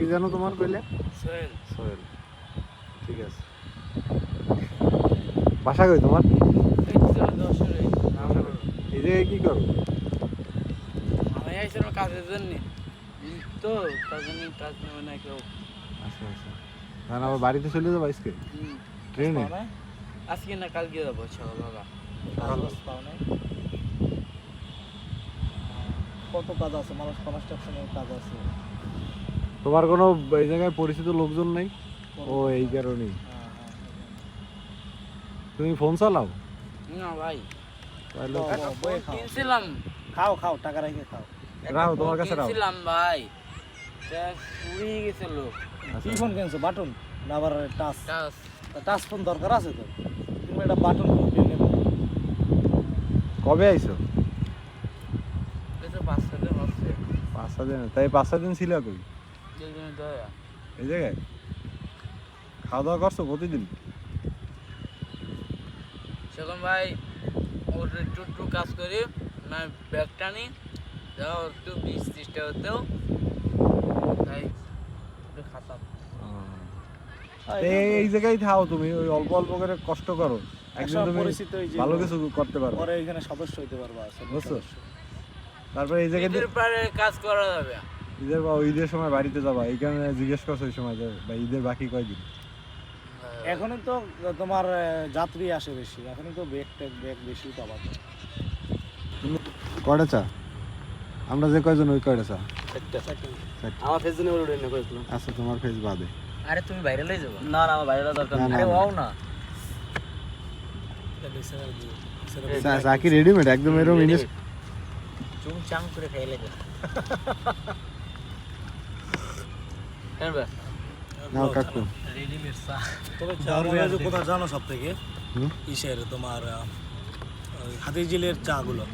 কি জানো তোমার কইলে? সোহেল। সোহেল। ঠিক আছে। বাসা কই তোমার? এই জায়গায় কি করো? আমি আইছিলাম কাজের জন্য। তো তার জন্য কাজ নেবে না কেউ আচ্ছা আচ্ছা। তাহলে আবার বাড়িতে চলে যাব আজকে। ট্রেনে? আজকে না কালকে যাব সকাল কত কাজ আছে? মানুষ কনস্ট্রাকশনের কাজ আছে। তোমার কোনো এই জায়গায় পরিচিত লোকজন নেই? ও এই কারণেই। তুমি ফোন চালাও? না ভাই। তাহলে খাও। কিনছিলাম। খাও খাও টাকা রেখে খাও। রাখো তোমার কাছে রাখো কিনছিলাম ভাই। চুরি গেছিল কি ফোন কিনছো? বাটন? না আবার টাচ। ফোন দরকার আছে তো? তুমি একটা বাটন ফোন কিনে নেবে। কবে আইছো? এই তো পাঁচ সাত দিন। তাই পাঁচ সাত দিন ছিল কই? এই জায়গায়? খাওয়া দাওয়া করছ প্রতিদিন? সেরকম ভাই ওর একটু একটু কাজ করি না ব্যাগটা নি যাও একটু বিশ ত্রিশটা হতেও তাই একটু খাতাম। এই এই জায়গায় থাও তুমি ওই অল্প অল্প করে কষ্ট করো। একদিন তুমি ভালো কিছু করতে পারো। পরে এখানে সদস্য হইতে পারবা বুঝছ? তারপরে এই জায়গায় কাজ করা যাবে। ঈদের বা ঈদের সময় বাড়িতে যাবা এইখানে জিজ্ঞেস করছ ওই সময় যে বা ঈদের বাকি কয়দিন? এখনই তো তোমার যাত্রী আসে বেশি এখনই তো ব্যাগ ট্যাগ ব্যাগ বেশি পাবা। কয়টা চা? আমরা যে কয়জন ওই কয়টা চা? চারটে। আমার ফেস জন্য ওটা করেছিলাম আচ্ছা তোমার ফেস বাদে। আরে তুমি বাইরে লই যাব? না না আমার বাইরে দরকার না, আরে না। ওয়াও না। চা রেডিমেড একদম এরকম ইংলিশ চুং চাং করে খাইলে যা নাও কাকু। তবে জানো সব থেকে ইসের তোমার হাতির জিলের চা গুলো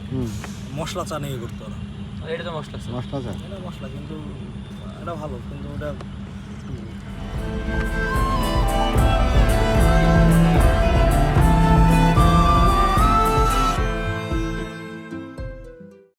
মশলা চা নিয়ে করতো ওরা। এটা তো মশলা চা। মশলা চা? এটা মশলা কিন্তু এটা ভালো কিন্তু ওটা